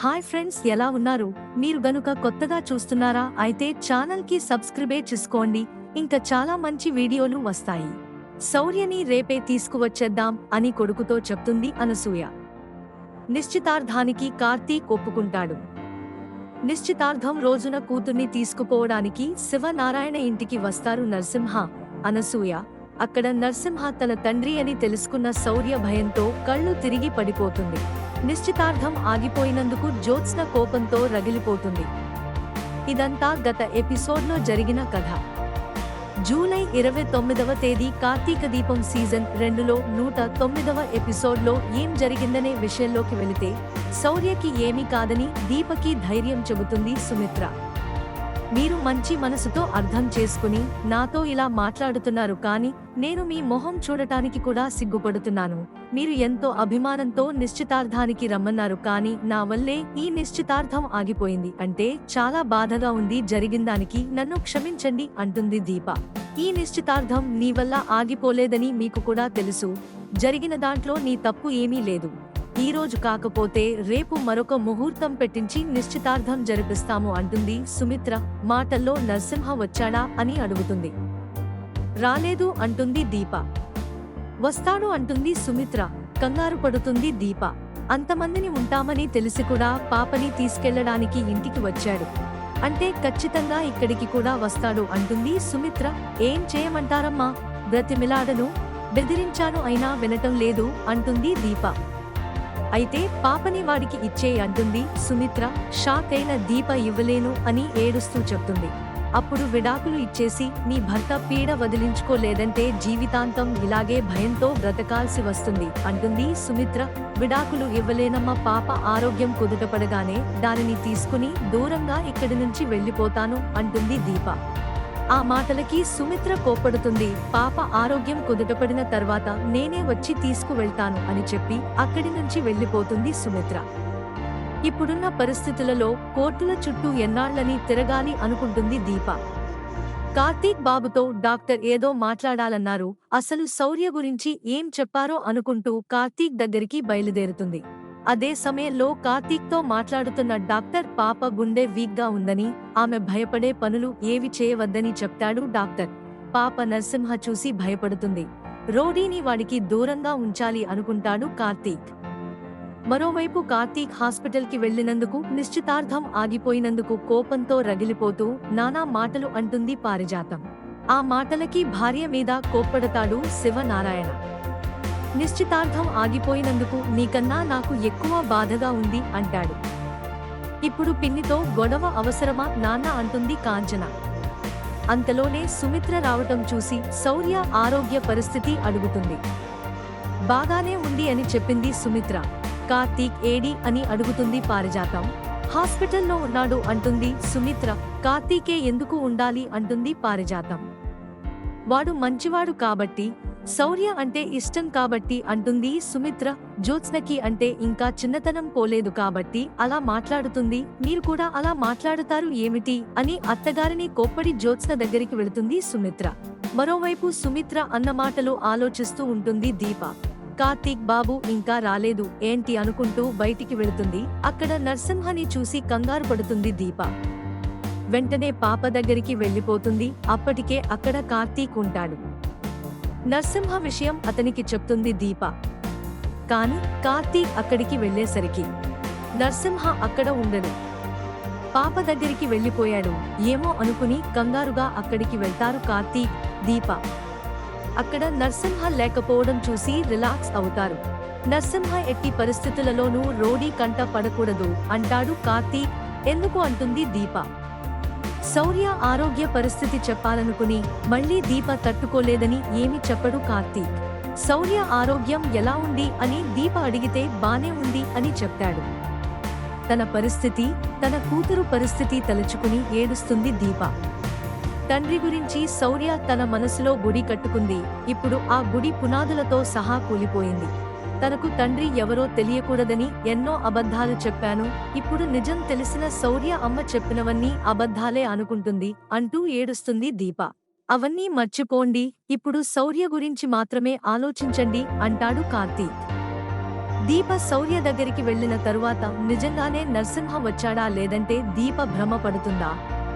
Hi friends ఎలా ఉన్నారు? మీరు గనుక కొత్తగా చూస్తున్నారా అయితే ఛానల్కి సబ్స్క్రైబే చేసుకోండి. ఇంకా చాలా మంచి వీడియోలు వస్తాయి. శౌర్యని రేపే తీసుకువచ్చేద్దాం అని కొడుకుతో చెప్తుంది అనసూయ. నిశ్చితార్థానికి కార్తీక్ ఒప్పుకుంటాడు. నిశ్చితార్థం రోజున కూతుర్ని తీసుకుపోవడానికి శివనారాయణ ఇంటికి వస్తారు నరసింహ. అనసూయ అక్కడ నరసింహ తన తండ్రి అని తెలుసుకున్న శౌర్య భయంతో కళ్ళు తిరిగి పడిపోతుంది. నిశ్చితార్థం ఆగిపోయినందుకు జ్యోత్స్న కోపంతో రగిలిపోతుంది. ఇదంతా గత ఎపిసోడ్లో జరిగిన కథ. జూలై ఇరవై తొమ్మిదవ తేదీ కార్తీక దీపం సీజన్ రెండులో నూట తొమ్మిదవ ఎపిసోడ్లో ఏం జరిగిందనే విషయంలోకి వెళితే శౌర్యకి ఏమీ కాదని దీపకి ధైర్యం చెబుతుంది సుమిత్ర. మీరు మంచి మనసుతో అర్థం చేసుకుని నాతో ఇలా మాట్లాడుతున్నారు కానీ నేను మీ మొహం చూడటానికి కూడా సిగ్గుపడుతున్నాను. మీరు ఎంతో అభిమానంతో నిశ్చితార్థానికి రమ్మన్నారు కానీ నా వల్లే ఈ నిశ్చితార్థం ఆగిపోయింది. అంటే చాలా బాధగా ఉంది జరిగిందానికి నన్ను క్షమించండి అంటుంది దీప. ఈ నిశ్చితార్థం నీ వల్ల ఆగిపోలేదని మీకు కూడా తెలుసు. జరిగిన దాంట్లో నీ తప్పు ఏమీ లేదు. ఈ రోజు కాకపోతే రేపు మరొక ముహూర్తం పెట్టించి నిశ్చితార్థం జరిపిస్తాము అంటుంది సుమిత్ర. మాటల్లో నరసింహ వచ్చాడా అని అడుగుతుంది. రాలేదు అంటుంది దీప. వస్తాడు అంటుంది సుమిత్ర. కంగారు పడుతుంది దీప. అంతమందిని ఉంటామని తెలిసి కూడా పాపని తీసుకెళ్ళడానికి ఇంటికి వచ్చాడు. అంటే ఖచ్చితంగా ఇక్కడికి కూడా వస్తాడు అంటుంది సుమిత్ర. ఏం చేయమంటారమ్మా? బ్రతిమిలాడను. బెదిరించాను అయినా వినటం లేదు అంటుంది దీప. అయితే పాపని వాడికి ఇచ్చే అంటుంది సుమిత్ర షాక్ అయిన దీప ఇవ్వలేను అని ఏడుస్తూ చెప్తుంది. అప్పుడు విడాకులు ఇచ్చేసి నీ భర్త పీడ వదిలించుకోలేదంటే జీవితాంతం ఇలాగే భయంతో బ్రతకాల్సి వస్తుంది అంటుంది సుమిత్ర. విడాకులు ఇవ్వలేనమ్మ పాప ఆరోగ్యం కుదుటపడగానే దానిని తీసుకుని దూరంగా ఇక్కడి నుంచి వెళ్ళిపోతాను అంటుంది దీప. ఆ మాటలకి సుమిత్ర కోప్పడుతుంది. పాప ఆరోగ్యం కుదుటపడిన తర్వాత నేనే వచ్చి తీసుకువెళ్తాను అని చెప్పి అక్కడి నుంచి వెళ్ళిపోతుంది సుమిత్ర. ఇప్పుడున్న పరిస్థితులలో కోర్టుల చుట్టూ ఎన్నాళ్ళని తిరగాలి అనుకుంటుంది దీప. కార్తీక్ బాబుతో డాక్టర్ ఏదో మాట్లాడాలన్నారు. అసలు శౌర్య గురించి ఏం చెప్పారో అనుకుంటూ కార్తీక్ దగ్గరికి బయలుదేరుతుంది. అదే సమయంలో కార్తీక్తో మాట్లాడుతున్న డాక్టర్ పాప గుండె వీక్గా ఉందని ఆమె భయపడే పనులు ఏవి చేయవద్దని చెప్తాడు డాక్టర్. పాప నరసింహ చూసి భయపడుతుంది. రోడీని వాడికి దూరంగా ఉంచాలి అనుకుంటాడు కార్తీక్. మరోవైపు కార్తీక్ హాస్పిటల్కి వెళ్ళినందుకు నిశ్చితార్థం ఆగిపోయినందుకు కోపంతో రగిలిపోతూ నానా మాటలు అంటుంది పారిజాతం. ఆ మాటలకి భార్య మీద కోప్పడతాడు శివనారాయణ. నిశ్చితార్థం ఆగిపోయినందుకు నీకన్నా నాకు ఎక్కువ బాధగా ఉంది అంటాడు. ఇప్పుడు పిన్నితో గొడవ అవసరమా నాన్న అంటుంది కాంచన. అంతలోనే సుమిత్ర రావటం చూసి శౌర్య ఆరోగ్య పరిస్థితి అడుగుతుంది. బాగానే ఉంది అని చెప్పింది సుమిత్ర. కార్తీక్ ఏడి అని అడుగుతుంది పారిజాతం. హాస్పిటల్లో ఉన్నాడు అంటుంది సుమిత్ర. కార్తీకే ఎందుకు ఉండాలి అంటుంది పారిజాతం. వాడు మంచివాడు కాబట్టి శౌర్య అంటే ఇష్టం కాబట్టి అంటుంది సుమిత్ర. జ్యోత్స్నకి అంటే ఇంకా చిన్నతనం పోలేదు కాబట్టి అలా మాట్లాడుతుంది. మీరు కూడా అలా మాట్లాడుతారు ఏమిటి? అని అత్తగారిని కోప్పడి జ్యోత్స్న దగ్గరికి వెళుతుంది సుమిత్ర. మరోవైపు సుమిత్ర అన్న మాటలు ఆలోచిస్తూ ఉంటుంది దీప. కార్తీక్ బాబు ఇంకా రాలేదు ఏంటి అనుకుంటూ బయటికి వెళుతుంది. అక్కడ నరసింహని చూసి కంగారు పడుతుంది దీప. వెంటనే పాప దగ్గరికి వెళ్ళిపోతుంది. అప్పటికే అక్కడ కార్తీక్ ఉంటాడు. నరసింహ విషయం అతనికి చెప్తుంది దీప. కాని కార్తీక్ అక్కడికి వెళ్ళేసరికి నరసింహ అక్కడ ఉండను పాప దగ్గరికి వెళ్ళిపోయాడు ఏమో అనుకుని కంగారుగా అక్కడికి వెళ్తారు కార్తీక్ దీప. అక్కడ నరసింహ లేకపోవడం చూసి రిలాక్స్ అవుతారు. నరసింహ ఎట్టి పరిస్థితులలోనూ రోడీ కంట పడకూడదు అంటాడు కార్తీక్. ఎందుకు అంటుంది దీప. శౌర్య ఆరోగ్య పరిస్థితి చెప్పాలనుకుని మళ్ళీ దీప తట్టుకోలేదని ఏమి చెప్పడు కార్తీక్. శౌర్య ఆరోగ్యం ఎలా ఉంది అని దీప అడిగితే బానే ఉంది అని చెప్పాడు. తన పరిస్థితి తన కూతురు పరిస్థితి తలుచుకుని ఏడుస్తుంది దీప. తండ్రి గురించి శౌర్య తన మనసులో గుడి కట్టుకుంది. ఇప్పుడు ఆ గుడి పునాదులతో సహా కూలిపోయింది. తనకు తండ్రి ఎవరో తెలియకూడదని ఎన్నో అబద్ధాలు చెప్పాను. ఇప్పుడు నిజం తెలిసిన శౌర్య అమ్మ చెప్పినవన్నీ అబద్ధాలే అనుకుంటుంది అంటూ ఏడుస్తుంది దీప. అవన్నీ మర్చిపోండి ఇప్పుడు శౌర్య గురించి మాత్రమే ఆలోచించండి అంటాడు కార్తీక్. దీప శౌర్య దగ్గరికి వెళ్ళిన తరువాత నిజంగానే నరసింహ వచ్చాడా లేదంటే దీప భ్రమ పడుతుందా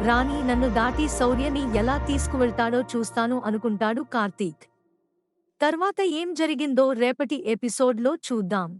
రాణి నన్ను దాటి శౌర్యని ఎలా తీసుకువెళ్తాడో చూస్తాను అనుకుంటాడు కార్తీక్. తర్వాత ఏం జరిగిందో రేపటి ఎపిసోడ్లో చూద్దాం.